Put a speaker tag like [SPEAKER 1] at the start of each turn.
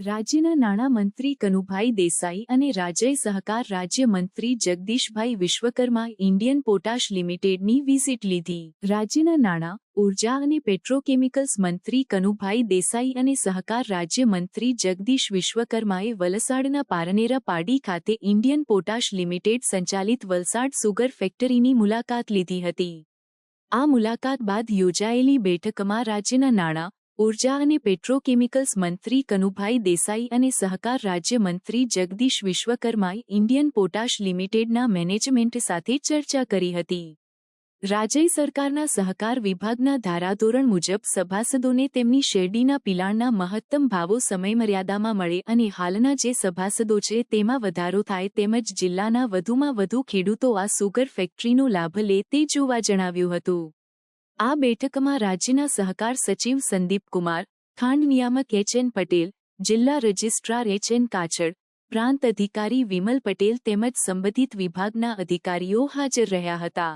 [SPEAKER 1] રાજ્યના નાણામંત્રી કનુભાઈ દેસાઈ અને રાજ્ય સહકાર રાજ્યમંત્રી જગદીશભાઈ વિશ્વકર્મા ઇન્ડિયન પોટાશ લિમિટેડની વિઝિટ લીધી. રાજ્યના નાણાં, ઊર્જા અને પેટ્રોકેમિકલ્સ મંત્રી કનુભાઈ દેસાઈ અને સહકાર રાજ્યમંત્રી જગદીશ વિશ્વકર્માએ વલસાડના પારનેરા પાડી ખાતે ઇન્ડિયન પોટાશ લિમિટેડ સંચાલિત વલસાડ સુગર ફેક્ટરીની મુલાકાત લીધી હતી. આ મુલાકાત બાદ યોજાયેલી બેઠકમાં રાજ્યના નાણાં ઊર્જા અને પેટ્રોકેમિકલ્સ મંત્રી કનુભાઈ દેસાઈ અને સહકાર રાજ્યમંત્રી જગદીશ વિશ્વકર્માએ ઇન્ડિયન પોટાશ લિમિટેડના મેનેજમેન્ટ સાથે ચર્ચા કરી હતી. રાજ્ય સરકારના સહકાર વિભાગના ધારાધોરણ મુજબ સભાસદોને તેમની શેરડીના પિલાણના મહત્તમ ભાવો સમયમર્યાદામાં મળે અને હાલના જે સભાસદો છે તેમાં વધારો થાય તેમજ જિલ્લાના વધુમાં વધુ ખેડૂતો આ સુગર ફેક્ટરીનો લાભ લે તે જોવા જણાવ્યું હતું. આ બેઠકમાં રાજ્યના સહકાર સચિવ સંદીપ કુમાર, ખાંડ નિયામક એચ એન પટેલ, જિલ્લા રજિસ્ટ્રાર એચ એન કાછડ પ્રાંત અધિકારી વિમલ પટેલ તેમજ સંબંધિત વિભાગના અધિકારીઓ હાજર રહ્યા હતા.